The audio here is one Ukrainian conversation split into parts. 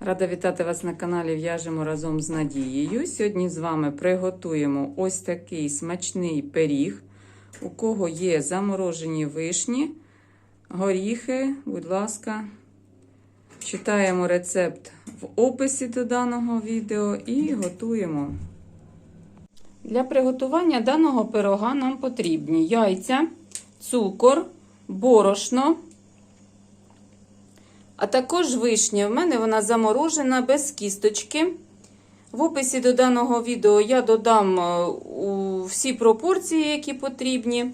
Рада вітати вас на каналі В'яжемо разом з Надією. Сьогодні з вами приготуємо ось такий смачний пиріг. У кого є заморожені вишні, горіхи, будь ласка, читаємо рецепт в описі до даного відео і готуємо. Для приготування даного пирога нам потрібні яйця, цукор, борошно. А також вишня. В мене вона заморожена без кісточки. В описі до даного відео я додам е, всі пропорції, які потрібні.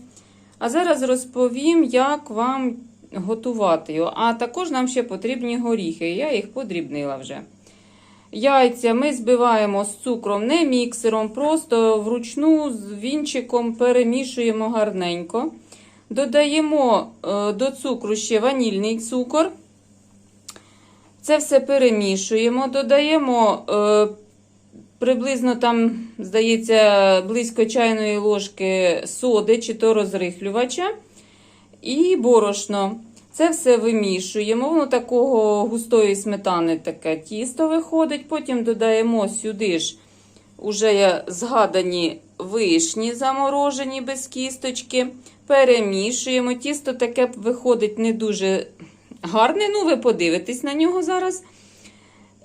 А зараз розповім, як вам готувати його. А також нам ще потрібні горіхи. Я їх подрібнила вже. Яйця ми збиваємо з цукром, не міксером, просто вручну з вінчиком перемішуємо гарненько. Додаємо е, до цукру ще ванільний цукор. Це все перемішуємо, додаємо е, приблизно там, здається, близько чайної ложки соди чи то розрихлювача і борошно. Це все вимішуємо. Воно такого густої сметани таке тісто виходить. Потім додаємо сюди ж уже згадані вишні заморожені без кісточки. Перемішуємо. Тісто таке виходить не дуже гарне, ну ви подивитесь на нього зараз.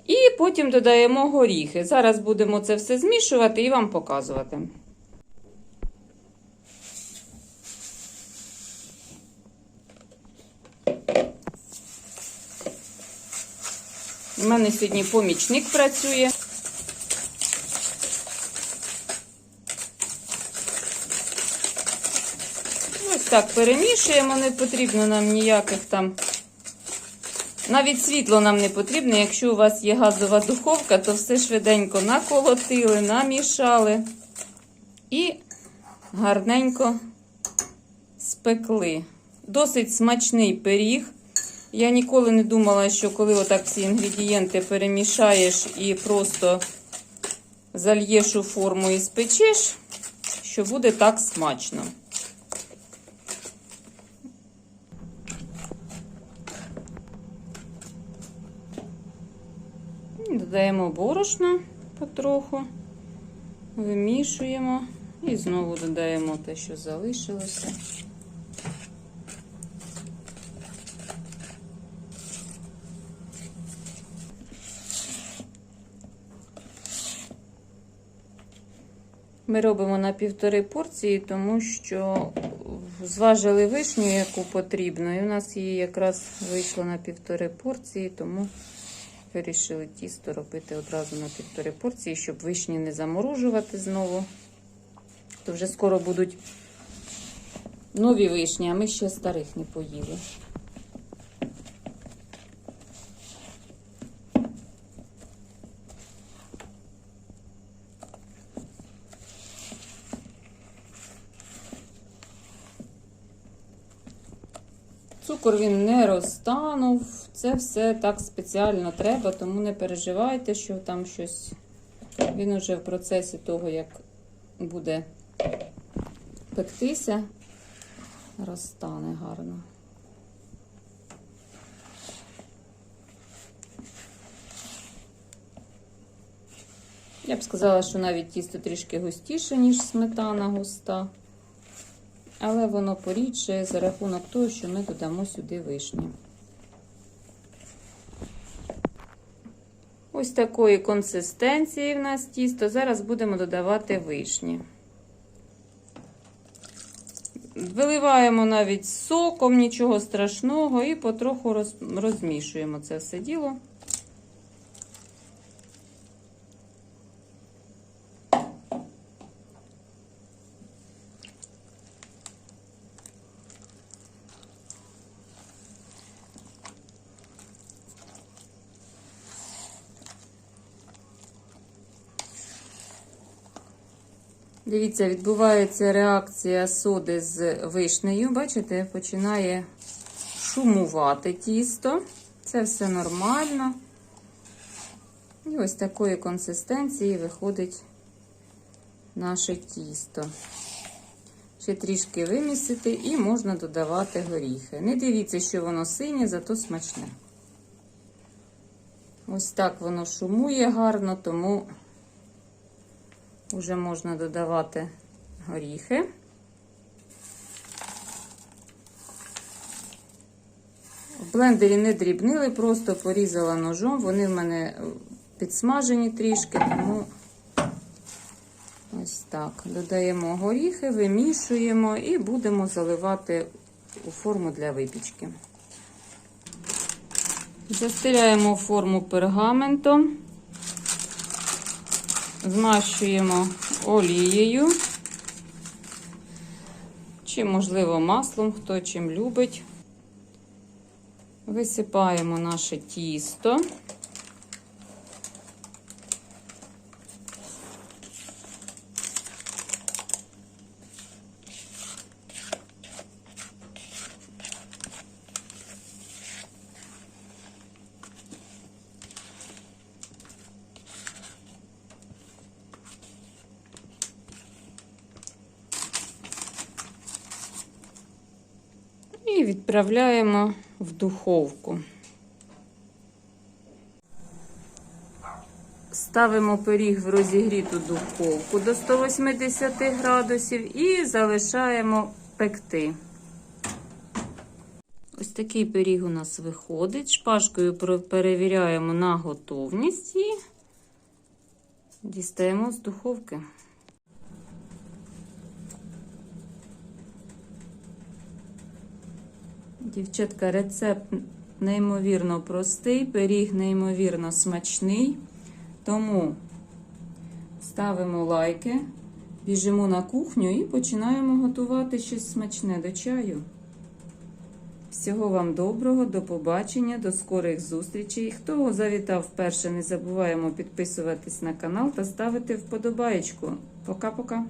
І потім додаємо горіхи. Зараз будемо це все змішувати і вам показувати. У мене сьогодні помічник працює. Ось так перемішуємо, не потрібно нам ніяких там. Навіть світло нам не потрібно. Якщо у вас є газова духовка, то все швиденько наколотили, намішали і гарненько спекли. Досить смачний пиріг. Я ніколи не думала, що коли отак всі інгредієнти перемішаєш і просто зальєш у форму і спечеш, що буде так смачно. Додаємо борошно потроху, вимішуємо і знову додаємо те, що залишилося. Ми робимо на півтори порції, тому що зважили вишню, яку потрібно, і у нас її якраз вийшло на півтори порції, тому вирішили тісто робити одразу на півтори порції, щоб вишні не заморожувати знову. То вже скоро будуть нові вишні, а ми ще старих не поїли. Цукор він не розтанув. Це все так спеціально треба, тому не переживайте, що там щось. Він уже в процесі того, як буде пектися, розтане гарно. Я б сказала, що навіть тісто трішки густіше, ніж сметана густа. Але воно порідше за рахунок того, що ми додамо сюди вишні. Ось такої консистенції в нас тісто. Зараз будемо додавати вишні. Виливаємо навіть соком, нічого страшного, і потроху розмішуємо це все діло. Дивіться, відбувається реакція соди з вишнею. Бачите, починає шумувати тісто. Це все нормально. І ось такої консистенції виходить наше тісто. Ще трішки вимісити і можна додавати горіхи. Не дивіться, що воно синє, зато смачне. Ось так воно шумує гарно, тому вже можна додавати горіхи. В блендері не дрібнили, просто порізала ножом. Вони в мене підсмажені трішки, тому ось так. Додаємо горіхи, вимішуємо і будемо заливати у форму для випічки. Застеляємо форму пергаментом, змащуємо олією, чи, можливо, маслом, хто чим любить. Висипаємо наше тісто. І відправляємо в духовку. Ставимо пиріг в розігріту духовку до 180 градусів і залишаємо пекти. Ось такий пиріг у нас виходить. Шпажкою перевіряємо на готовність і дістаємо з духовки. Дівчатка, рецепт неймовірно простий, пиріг неймовірно смачний. Тому ставимо лайки, біжимо на кухню і починаємо готувати щось смачне до чаю. Всього вам доброго, до побачення, до скорих зустрічей. Хто завітав вперше, не забуваємо підписуватись на канал та ставити вподобаєчку. Пока-пока!